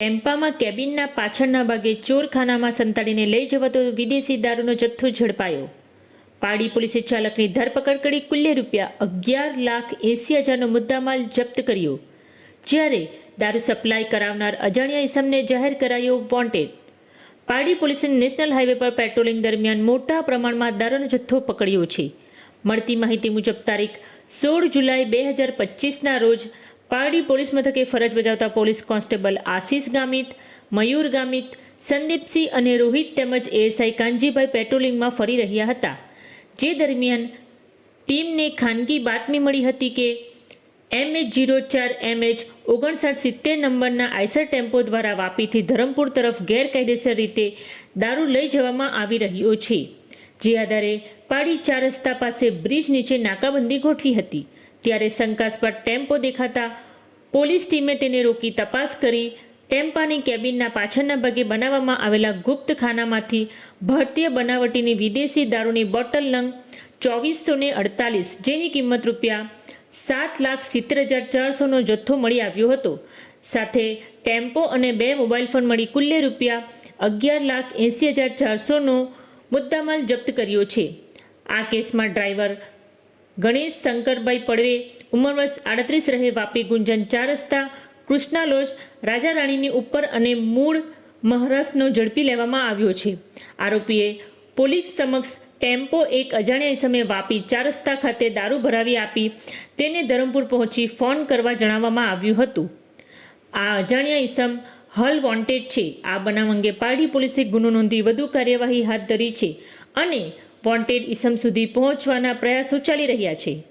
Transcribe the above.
ટેમ્પામાં કેબિનના પાછળના ભાગે ચોરખાનામાં સંતાડીને લઈ જવાતો વિદેશી દારૂનો જથ્થો ઝડપાયો. પાડી પોલીસે ચાલકની ધરપકડ કરી કુલ્લે રૂપિયા અગિયાર લાખ એંસી હજારનો મુદ્દામાલ જપ્ત કર્યો, જ્યારે દારૂ સપ્લાય કરાવનાર અજાણ્યા ઇસમને જાહેર કરાયો વોન્ટેડ. પાડી પોલીસે નેશનલ હાઈવે પર પેટ્રોલિંગ દરમિયાન મોટા પ્રમાણમાં દારૂનો જથ્થો પકડ્યો છે. મળતી માહિતી મુજબ તારીખ સોળ જુલાઈ બે હજાર પચીસના રોજ પારડી પોલીસ મથકે ફરજ બજાવતા પોલીસ કોન્સ્ટેબલ આશીષ ગામિત, મયુર ગામિત, સંદીપસિંહ અને રોહિત તેમજ એએસઆઈ કાનજીભાઈ પેટ્રોલિંગમાં ફરી રહ્યા હતા. જે દરમિયાન ટીમને ખાનગી બાતમી મળી હતી કે એમએચ જીરો ચાર એમએચ ઓગણસાઠ સિત્તેર નંબરના આઈસર ટેમ્પો દ્વારા વાપીથી ધરમપુર તરફ ગેરકાયદેસર રીતે દારૂ લઈ જવામાં આવી રહ્યો છે. જે આધારે પાડી ચાર રસ્તા પાસે બ્રિજ નીચે નાકાબંધી ગોઠવી હતી. ત્યારે શંકાસ્પદ ટેમ્પો દેખાતા પોલીસ ટીમે તેને રોકી તપાસ કરી. ટેમ્પાની કેબિનના પાછળના ભાગે બનાવવામાં આવેલા ગુપ્ત ખાનામાંથી ભારતીય બનાવટીની વિદેશી દારૂની બોટલ નંગ ચોવીસો ને અડતાલીસ, જેની કિંમત રૂપિયા સાત લાખ સિત્તેર હજાર ચારસોનો જથ્થો મળી આવ્યો હતો. સાથે ટેમ્પો અને બે મોબાઈલ ફોન મળી કુલ્લે રૂપિયા અગિયાર લાખ એંસી હજાર ચારસોનો મુદ્દામાલ જપ્ત કર્યો છે. આ કેસમાં ડ્રાઈવર ગણેશ શંકરભાઈ પડવે, ઉંમર વર્ષ આડત્રીસ રહે, વાપી ગુંજન ચાર રસ્તા કૃષ્ણા રાજા રાણીની ઉપર અને મૂળ મહારાષ્ટ્રનો ઝડપી લેવામાં આવ્યો છે. આરોપીએ પોલીસ સમક્ષ ટેમ્પો એક અજાણ્યા સમયે વાપી ચાર રસ્તા ખાતે દારૂ ભરાવી આપી તેને ધરમપુર પહોંચી ફોન કરવા જણાવવામાં આવ્યું હતું. આ અજાણ્યા ઇસમ હલ વોન્ટેડ છે. આ બનાવ અંગે પારડી પોલીસે ગુનો નોંધી વધુ કાર્યવાહી હાથ ધરી છે અને વોન્ટેડ ઇસમ સુધી પહોંચવાના પ્રયાસો ચાલી રહ્યા છે.